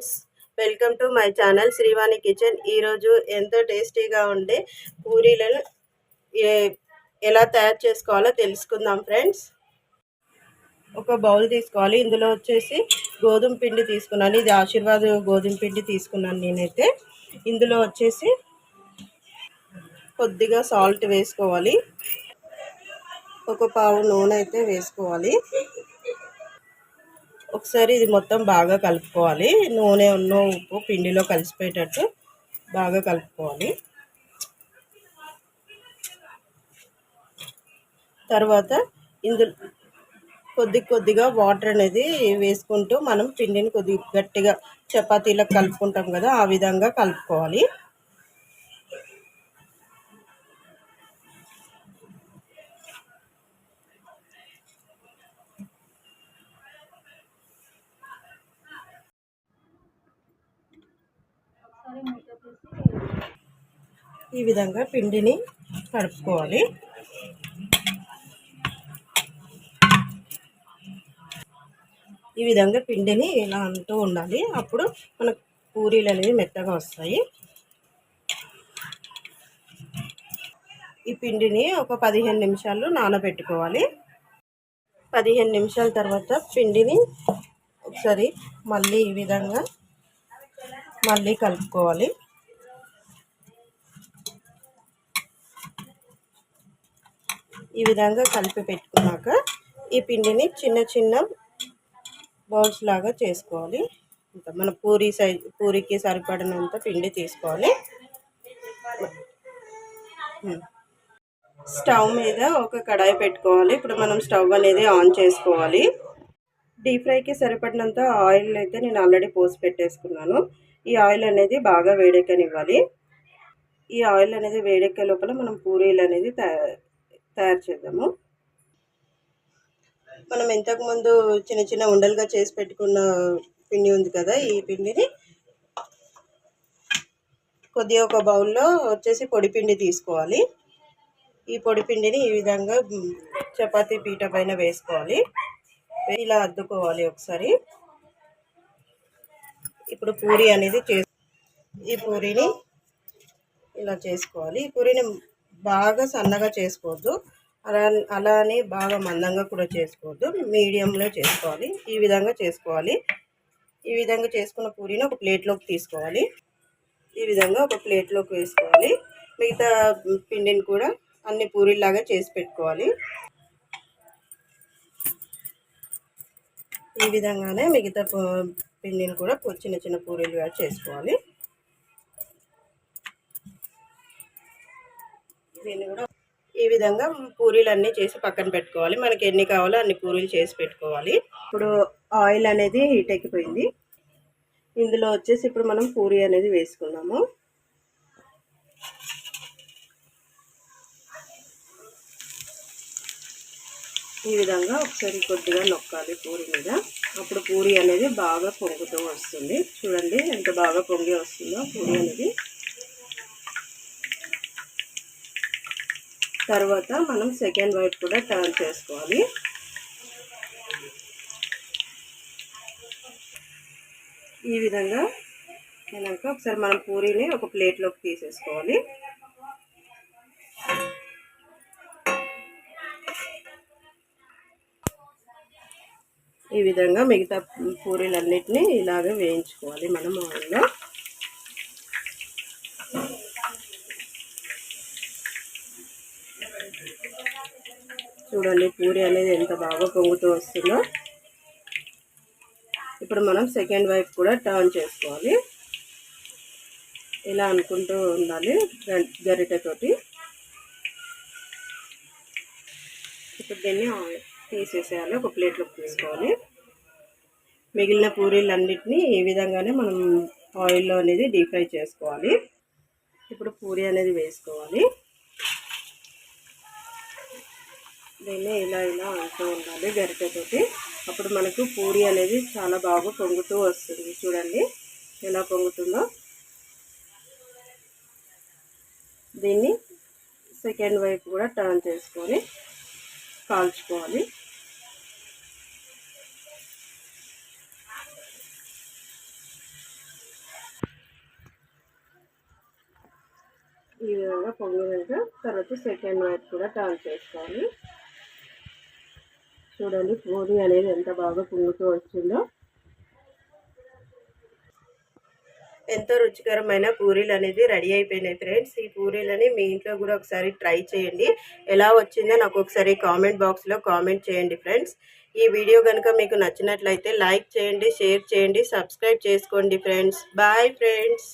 Friends. Welcome to my channel Srivani kitchen. ఈరోజు ఎంతో టేస్టీగా ఉండే పూరీలను ఏ- ఎలా తయారు చేసుకోవాలో తెలుసుకుందాం ఫ్రెండ్స్. ఒక బౌల్ తీసుకోవాలి. ఇందులో వచ్చేసి గోధుమ పిండి తీసుకున్నాను. ఇది ఆశీర్వాద్ గోధుమ పిండి తీసుకున్నాను నేనైతే. ఇందులో వచ్చేసి కొద్దిగా సాల్ట్ వేసుకోవాలి. ఒక పావు నూనె అయితే వేసుకోవాలి. ఒకసారి ఇది మొత్తం బాగా కలుపుకోవాలి. నూనె ఉన్న ఉప్పు పిండిలో కలిసిపోయేటట్టు బాగా కలుపుకోవాలి. తర్వాత ఇందులో కొద్ది కొద్దిగా వాటర్ అనేది వేసుకుంటూ మనం పిండిని కొద్ది గట్టిగా చపాతీలకు కలుపుకుంటాం కదా ఆ విధంగా కలుపుకోవాలి. ఈ విధంగా పిండిని కలుపుకోవాలి. ఈ విధంగా పిండిని ఇలా అంటూ ఉండాలి. అప్పుడు మనకు పూరీలు అనేవి మెత్తగా వస్తాయి. ఈ పిండిని ఒక పదిహేను నిమిషాలు నానబెట్టుకోవాలి. పదిహేను నిమిషాల తర్వాత పిండిని ఒకసారి మళ్ళీ ఈ విధంగా మళ్ళీ కలుపుకోవాలి. ఈ విధంగా కలిపి పెట్టుకున్నాక ఈ పిండిని చిన్న చిన్న బౌల్స్ లాగా చేసుకోవాలి. ఇంత మన పూరి సైజ్ పూరికి సరిపడినంత పిండి తీసుకోవాలి. స్టవ్ మీద ఒక కడాయి పెట్టుకోవాలి. ఇప్పుడు మనం స్టవ్ అనేది ఆన్ చేసుకోవాలి. డీప్ ఫ్రైకి సరిపడినంత ఆయిల్ అయితే నేను ఆల్రెడీ పోసి పెట్టేసుకున్నాను. ఈ ఆయిల్ అనేది బాగా వేడెక్కనివ్వాలి. ఈ ఆయిల్ అనేది వేడెక్కే లోపల మనం పూరీలు అనేది తయారు చేద్దాము. మనం ఇంతకుముందు చిన్న చిన్న ఉండలుగా చేసి పెట్టుకున్న పిండి ఉంది కదా ఈ పిండిని. కొద్దిగా ఒక బౌల్లో వచ్చేసి పొడిపిండి తీసుకోవాలి. ఈ పొడిపిండిని ఈ విధంగా చపాతీ పీట పైన వేసుకోవాలి. ఇలా అద్దుకోవాలి ఒకసారి. ఇప్పుడు పూరి అనేది చే ఈ పూరిని ఇలా చేసుకోవాలి. ఈ పూరిని బాగా సన్నగా చేసుకోవద్దు. అలా అలానే బాగా మందంగా కూడా చేసుకోవద్దు. మీడియంలో చేసుకోవాలి. ఈ విధంగా చేసుకోవాలి. ఈ విధంగా చేసుకున్న పూరిని ఒక ప్లేట్లోకి తీసుకోవాలి. ఈ విధంగా ఒక ప్లేట్లోకి వేసుకోవాలి. మిగతా పిండిని కూడా అన్ని పూరీలాగా చేసి పెట్టుకోవాలి. ఈ విధంగానే మిగతా పిండిని కూడా చిన్న చిన్న పూరీలుగా చేసుకోవాలి. దీన్ని కూడా. ఈ విధంగా పూరీలు అన్నీ చేసి పక్కన పెట్టుకోవాలి. మనకి ఎన్ని కావాలో అన్ని పూరీలు చేసి పెట్టుకోవాలి. ఇప్పుడు ఆయిల్ అనేది హీట్ ఎక్కిపోయింది ఇందులో వచ్చేసి ఇప్పుడు మనం పూరి అనేది వేసుకున్నాము ఈ విధంగా ఒకసారి కొద్దిగా నొక్కాలి పూరి మీద. అప్పుడు పూరి అనేది బాగా పొంగుతూ వస్తుంది. చూడండి ఎంత బాగా పొంగి వస్తుందో పూరి అనేది. తర్వాత మనం సెకండ్ వైపు కూడా టర్న్ చేసుకోవాలి. ఈ విధంగా అయినాక ఒకసారి మనం పూరీని ఒక ప్లేట్లోకి తీసేసుకోవాలి. ఈ విధంగా మిగతా పూరీలన్నిటినీ ఇలాగే వేయించుకోవాలి మనం ఆయిల్లో. చూడండి పూరి అనేది ఎంత బాగా పొంగుతూ వస్తుందో. ఇప్పుడు మనం సెకండ్ వైపు కూడా టర్న్ చేసుకోవాలి. ఇలా అనుకుంటూ ఉండాలి గరిటెతోటి. ఇప్పుడు దీన్ని తీసేసేయాలి ఒక ప్లేట్లోకి తీసుకోవాలి. మిగిలిన పూరీలన్నింటినీ ఈ విధంగానే మనం ఆయిల్లో అనేది డీప్ ఫ్రై చేసుకోవాలి. ఇప్పుడు పూరి అనేది వేసుకోవాలి. దీన్ని ఇలా ఇలా అంటూ ఉండాలి గరిటతోటి. అప్పుడు మనకు పూరి అనేది చాలా బాగా పొంగుతూ వస్తుంది. చూడండి ఎలా పొంగుతుందో. దీన్ని సెకండ్ వైపు కూడా టర్న్ చేసుకొని కాల్చుకోవాలి. ఈ విధంగా పొంగినాక తర్వాత సెకండ్ వైపు కూడా టర్న్ చేసుకోవాలి. చూడండి పూరి అనేది ఎంత బాగా పొంగుతూ వచ్చిందో. ఎంతో రుచికరమైన పూరీలు అనేది రెడీ అయిపోయినాయి ఫ్రెండ్స్. ఈ పూరీలని మీ ఇంట్లో కూడా ఒకసారి ట్రై చేయండి. ఎలా వచ్చిందో నాకు ఒకసారి కామెంట్ బాక్స్లో కామెంట్ చేయండి ఫ్రెండ్స్. ఈ వీడియో కనుక మీకు నచ్చినట్లయితే లైక్ చేయండి షేర్ చేయండి సబ్స్క్రైబ్ చేసుకోండి ఫ్రెండ్స్. Bye friends.